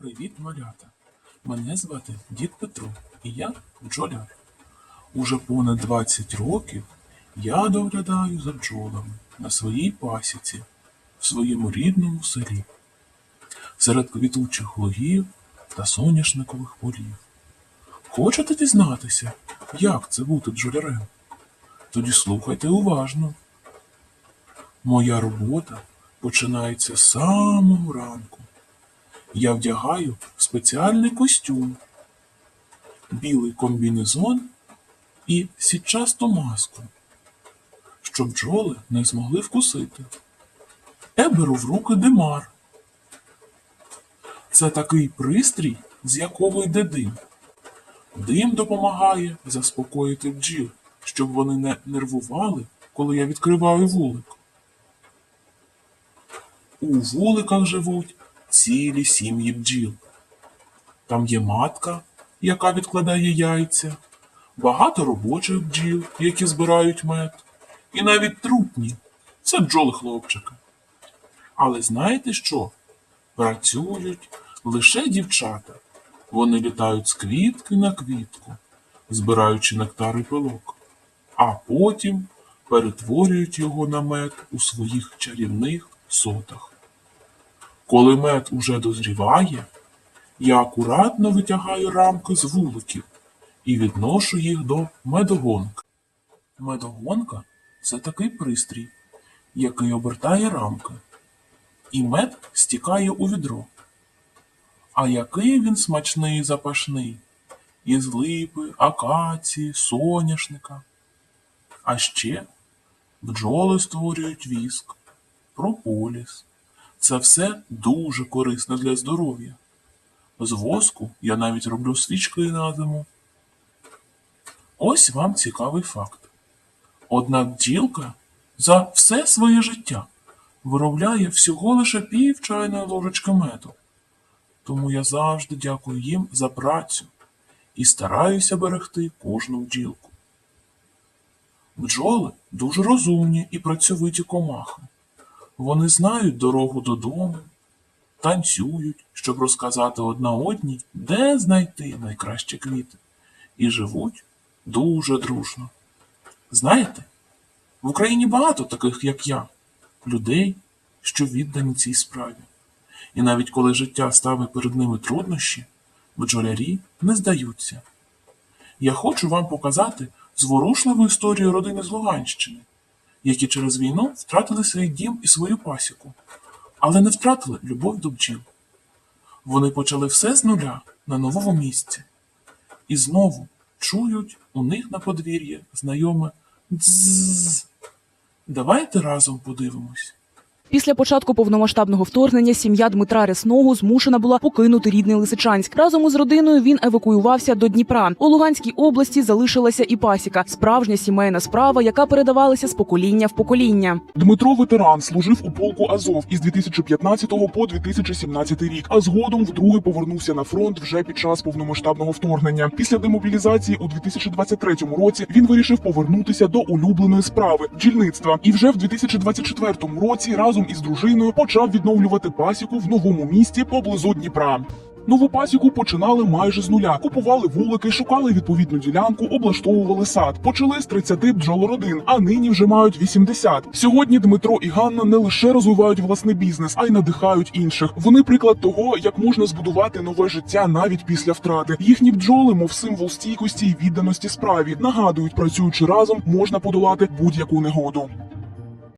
Привіт, малята! Мене звати Дід Петро, і я бджоляр. Уже понад 20 років я доглядаю за бджолами на своїй пасіці в своєму рідному селі, серед квітучих лугів та соняшникових полів. Хочете дізнатися, як це бути бджолярем? Тоді слухайте уважно. Моя робота починається з самого ранку. Я вдягаю спеціальний костюм, білий комбінезон і сітчасту маску, щоб бджоли не змогли вкусити. Я беру в руки димар. Це такий пристрій, з якого йде дим. Дим допомагає заспокоїти бджіл, щоб вони не нервували, коли я відкриваю вулик. У вуликах живуть цілі сім'ї бджіл. Там є матка, яка відкладає яйця, багато робочих бджіл, які збирають мед, і навіть трутні це бджоли хлопчики. Але знаєте що? Працюють лише дівчата. Вони літають з квітки на квітку, збираючи нектар і пилок, а потім перетворюють його на мед у своїх чарівних сотах. Коли мед уже дозріває, я акуратно витягаю рамки з вуликів і відношу їх до медогонки. Медогонка це такий пристрій, який обертає рамки, і мед стікає у відро. А який він смачний і запашний, із липи, акації, соняшника. А ще бджоли створюють віск, прополіс. Це все дуже корисно для здоров'я. З воску я навіть роблю свічки на зиму. Ось вам цікавий факт. Одна бджілка за все своє життя виробляє всього лише пів чайної ложечки меду. Тому я завжди дякую їм за працю і стараюся берегти кожну бджілку. Бджоли дуже розумні і працьовиті комахи. Вони знають дорогу додому, танцюють, щоб розказати одна одній, де знайти найкращі квіти, і живуть дуже дружно. Знаєте, в Україні багато таких, як я, людей, що віддані цій справі. І навіть коли життя ставить перед ними труднощі, бджолярі не здаються. Я хочу вам показати зворушливу історію родини з Луганщини, які через війну втратили свій дім і свою пасіку, але не втратили любов до бджіл. Вони почали все з нуля на новому місці. І знову чують у них на подвір'ї знайоме дзз. Давайте разом подивимось. Після початку повномасштабного вторгнення сім'я Дмитра Рясного змушена була покинути рідний Лисичанськ. Разом із родиною він евакуювався до Дніпра. У Луганській області залишилася і пасіка, справжня сімейна справа, яка передавалася з покоління в покоління. Дмитро ветеран служив у полку Азов із 2015 по 2017 рік, а згодом вдруге повернувся на фронт вже під час повномасштабного вторгнення. Після демобілізації у 2023 році він вирішив повернутися до улюбленої справи бджільництва. І вже в 2024 році разом із дружиною почав відновлювати пасіку в новому місті поблизу Дніпра. Нову пасіку починали майже з нуля. Купували вулики, шукали відповідну ділянку, облаштовували сад. Почали з 30 бджолородин, а нині вже мають 80. Сьогодні Дмитро і Ганна не лише розвивають власний бізнес, а й надихають інших. Вони приклад того, як можна збудувати нове життя навіть після втрати. Їхні бджоли, мов символ стійкості і відданості справі, нагадують, працюючи разом, можна подолати будь-яку негоду.